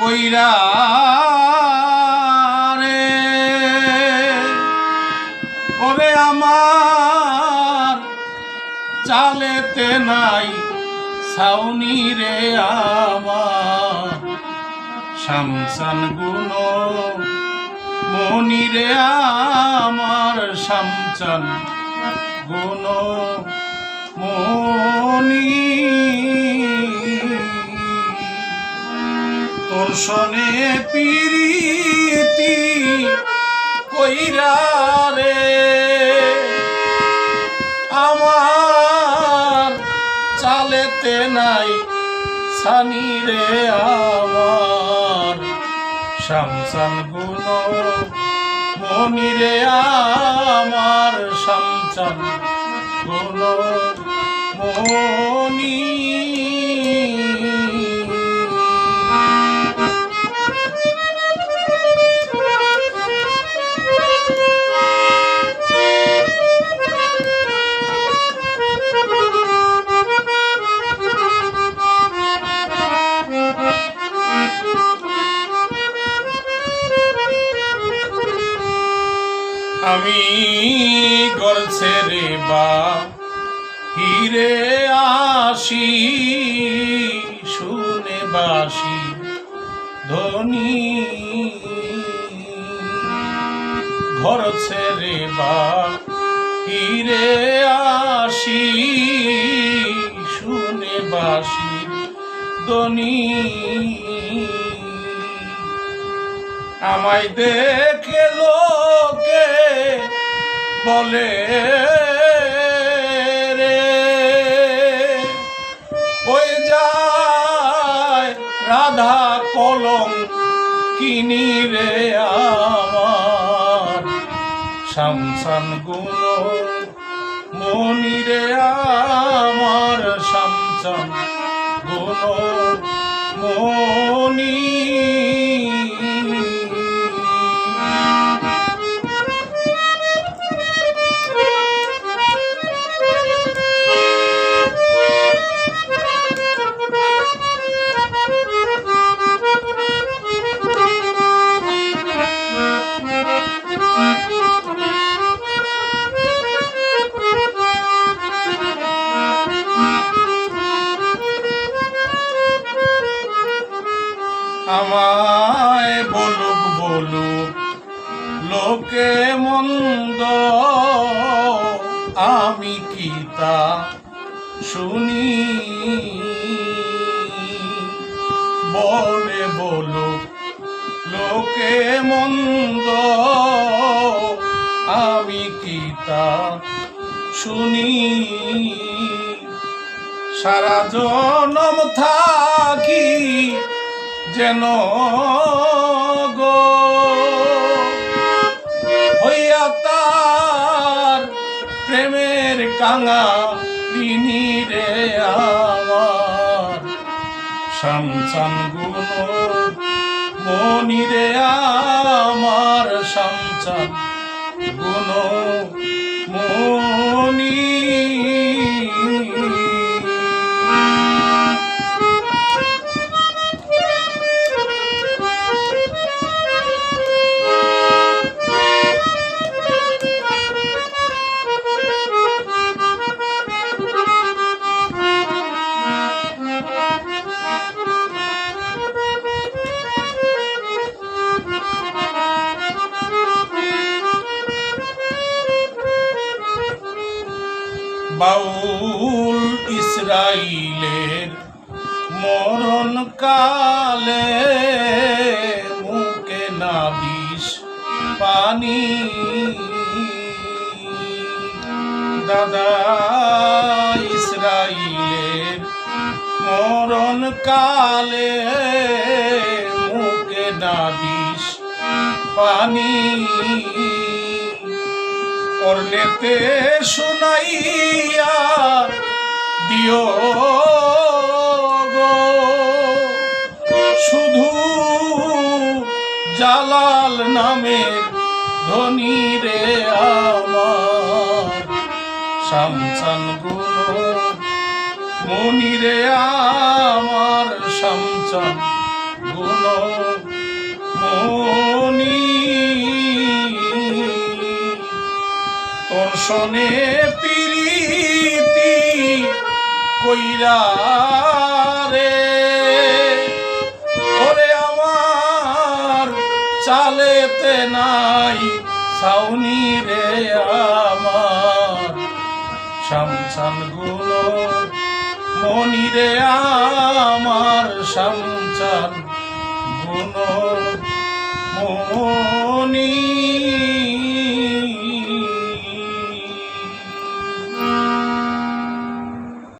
কইরা রে। ওরে আমার চালেতে নাই, ছাউনি রে আমার। শামসান গুণ মনি রে আমার, শামসান গুণ মনি। তোর পিরিতি কইরা রে। আমার চালেতে নাই সানি রে আমার। শামসান গুণ মনি রে আমার। শামসান গুণ মনি আমি গলছে রে বা হিরে আসি, শুনে বাসি ধনী। ঘর ছেড়ে বা হিরে আসি, শুনে বাসি ধনী। আমায় দেখে লোকে বলে, রে ওই যায় রাধা কলম কিনি রে আমার। শামসান গুণ মনি রে আমার শামসান গুণ মনি লোকে মন্দ, আমি কি তা শুনি? বলে বলুক লোকে মন্দ, আমি কি তা শুনি? সারা জনম থাকি যেন গো। কাঙা লিনি রে আমার শামসানগুলো মনি রে বাউল ইসরাইলের মরণ কালে মুখে নাবিস পানি। দাদা ইসরাইলের মরণ কালে মুখে নাবিস পানি। করলেতে শুনাইয়া দিও গো। শুধু জালাল নামের ধনী রে আমার। শামসান গুণ মনি রে আ শামচান গুণ মনি সনে পিরিতি কইরা রে। ওরে আমার চালেতে নাই সাউনি রে আমার। শামসানগুলো মনি রে আমার। শামসান গুণ মনি